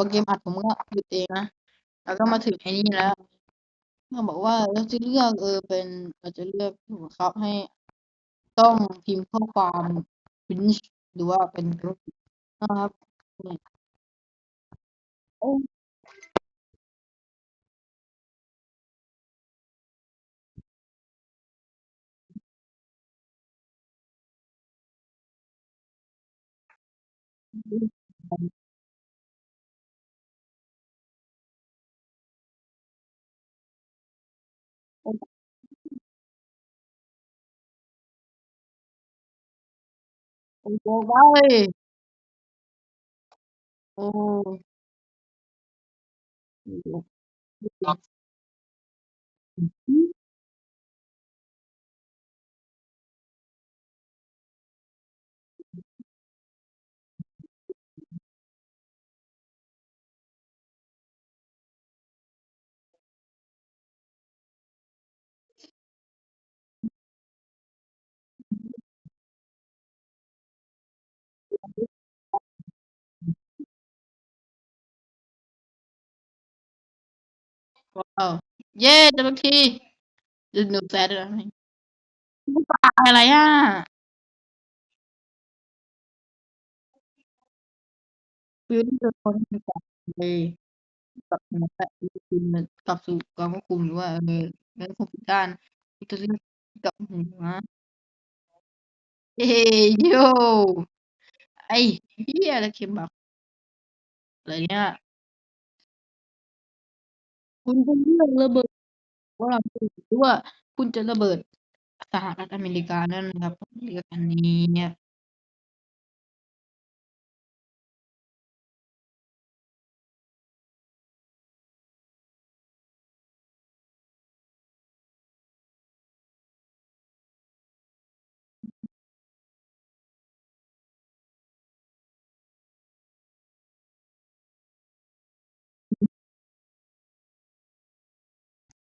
พอเกมอัดผมก็หยุดเองนะ แล้วก็มาถึงไอ้นี่แล้วก็บอกว่าเราจะเลือกเออเป็นเราจะเลือกผู้บังคับให้ต้องพิมพ์ข้อความพินช์หรือว่าเป็นรูปนะครับนี่โอ้ โอ้โหไว้าวเย้แต่บางทีดึงหนูแซดด้วยนะปลาอะไรอะฟิวที่จะคนกับเลยกับหนูแซดคือมันกลับสู่การควบคุมหรือว่าเออเรื่องควบคุมด้านอิตาลีกับหัวเฮ้ยโยไอ้เหี้ยอะไรเข็มบักอะไรเนี่ย คุณจะเลือกระเบิด ว่า หรือว่าคุณจะระเบิดสหรัฐอเมริกานั่นนะครับ เลือกอันนี้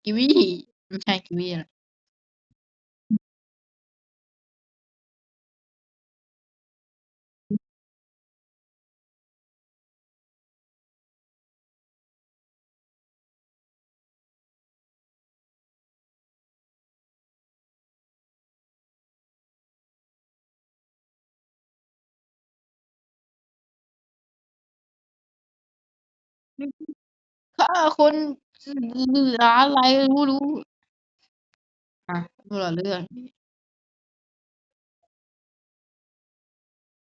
กีวีไม่ใช่กีวีอะไรฆ่าค นหรืออะไรรู้รู้อะรู้ละเรื่อง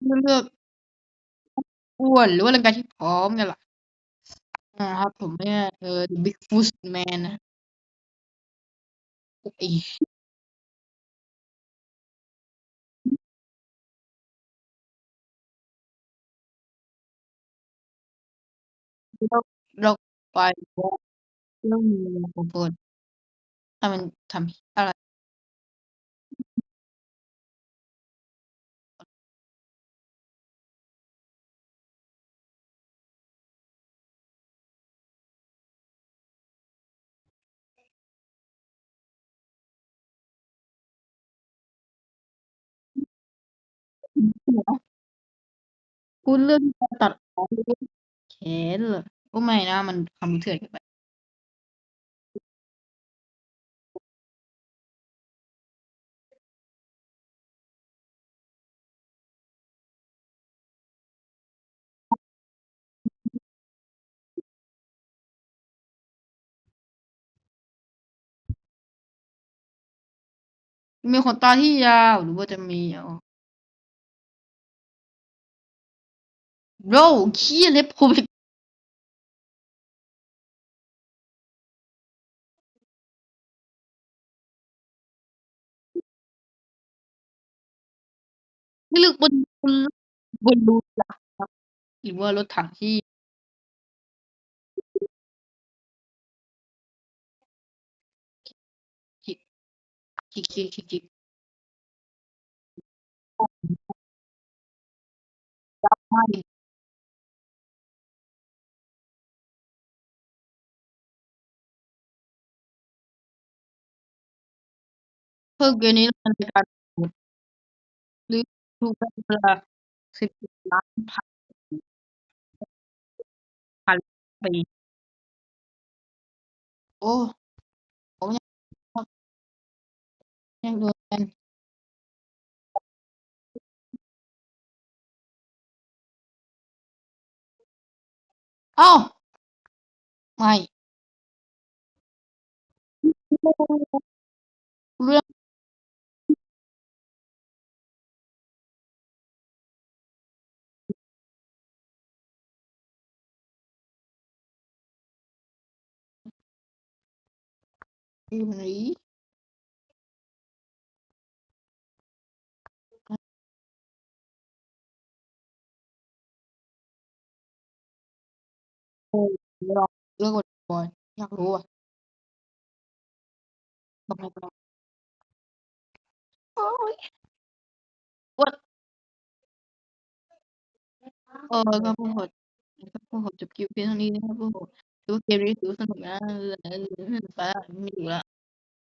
เลือกอ้วนหรือว่าร่างกายที่พร้อมกันล่ะนะครับผมเนี่ยเออ The Big Foot Man นะไอ้เราเรา เรื่องมีโปรโพสถ้ามันทำ อะไรคุณเลือกที่จะตัดออกแขนเหรอโอ้ไม่นะ มันคำเถื่อนเกินไป มีขนตาที่ยาวหรือว่าจะมีอ๋อโรขี้เล็บผมไม่เลือกบนบนบนรูหลักครับหรือว่ารถถังที่ คิกคิกคิกคิกไม่เพิ่มเกมนี้มันเป็นการหรือถูกเวลาสิบล้านพันพันปีโอ้ ยังโดนกันอ้าวไม่เรื่องอยู่ไหนโอ้เรื่องเรื่องกดบ่อยอยากรู้อะ